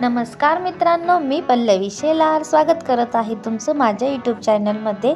नमस्कार मित्रांनो मी पल्लवी शेलार. स्वागत करत आहे तुमचं माझ्या यूट्यूब चॅनलमध्ये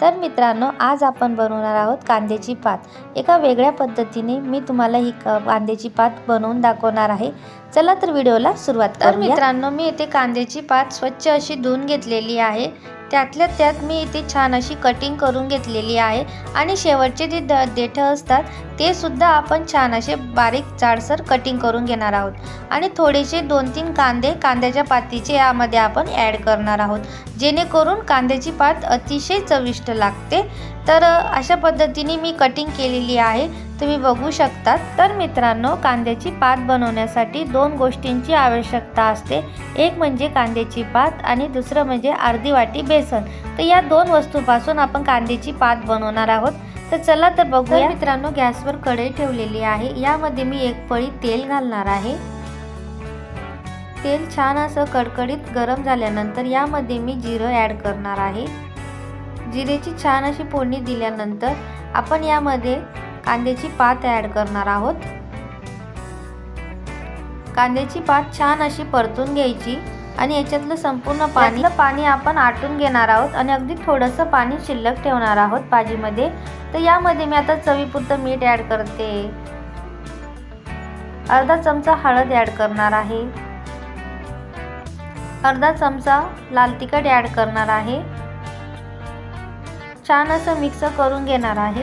तर मित्रांनो आज आपण बनवणार आहोत कांद्याची पात. एका वेगळ्या पद्धतीने मी तुम्हाला ही कांद्याची पात बनवून दाखवणार आहे. चला तर व्हिडिओला सुरुवात तर मित्रांनो मी इथे कांद्याची पात स्वच्छ अशी धुवून घेतलेली आहे. त्यातल्या त्यात मी इथे छान अशी कटिंग करून घेतलेली आहे. आणि शेवटचे जे द देठं असतात ते सुद्धा आपण छान असे बारीक जाडसर कटिंग करून घेणार आहोत. आणि थोडेसे दोन तीन कांदे कांद्याच्या पातीचे यामध्ये आपण ॲड करणार आहोत. जेणेकरून कांद्याची पात अतिशय चविष्ट लागते. तर अशा पद्धतीने मी कटिंग केलेली आहे. तुम्ही बघू शकतात. तर मित्रांनो कांद्याची पात बनवण्यासाठी दोन गोष्टींची आवश्यकता असते. एक म्हणजे कांद्याची पात आणि दुसरं म्हणजे अर्धी वाटी बेसन. तर या दोन वस्तूपासून आपण कांद्याची पात बनवणार आहोत. तर चला तर बघूया. मित्रांनो गॅसवर कढई ठेवलेली आहे. यामध्ये मी एक पळी तेल घालणार आहे. तेल छान असं कडकडीत गरम झाल्यानंतर यामध्ये मी जिरं ॲड करणार आहे. जिरेची छान अशी फोडणी दिल्यानंतर आपण यामध्ये कांद्याची पात ॲड करणार आहोत. कांद्याची पात छान अशी परतून घ्यायची आणि याच्यातलं संपूर्ण पाणी पाणी आपण आटून घेणार आहोत आणि अगदी थोडंसं पाणी शिल्लक ठेवणार आहोत भाजीमध्ये. तर यामध्ये मी आता चवीपुरतं मीठ ॲड करते. अर्धा चमचा हळद ॲड करणार आहे. अर्धा चमचा लाल तिखट ॲड करणार आहे. छान असं मिक्स करून घेणार आहे.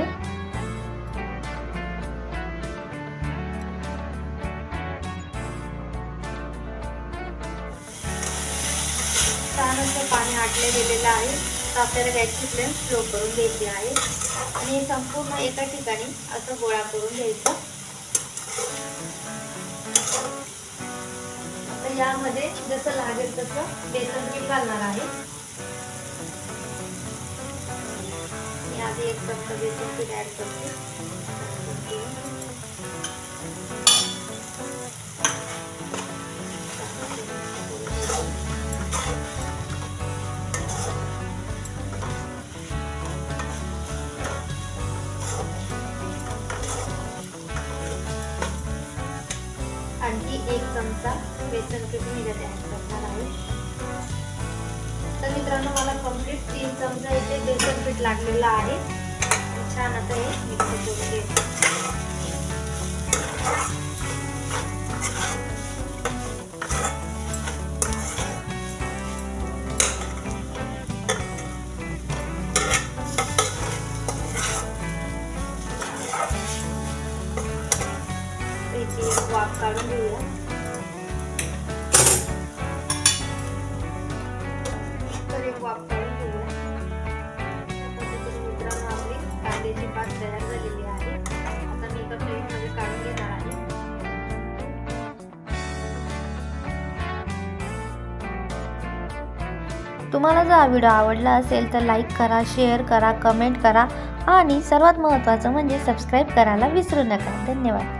छान असं पाणी आटले गेलेलं आहे. तर आपल्याला गॅसची फ्लेम स्लो करून घ्यायची आहे. आणि संपूर्ण एका ठिकाणी असं गोळा करून घ्यायचं. यामध्ये जसं लागेल तसं बेसन पीठ घालणार आहे. आधी एक चमचा बेसन पीठ ॲड करते. आणखी एक चमचा बेसन पीठ मी त्यात ॲड करणार आहे. तर मित्रांनो मला कंप्लीट तीन चमचा लागलेलं आहे छान आता हे मिक्स करून घ्यायचं याची एक वाफ काढून घेऊया तुम्हाला जर हा व्हिडिओ आवडला असेल तर लाईक करा शेअर करा कमेंट करा आणि सर्वात महत्त्वाचं म्हणजे सबस्क्राईब करायला विसरू नका. धन्यवाद.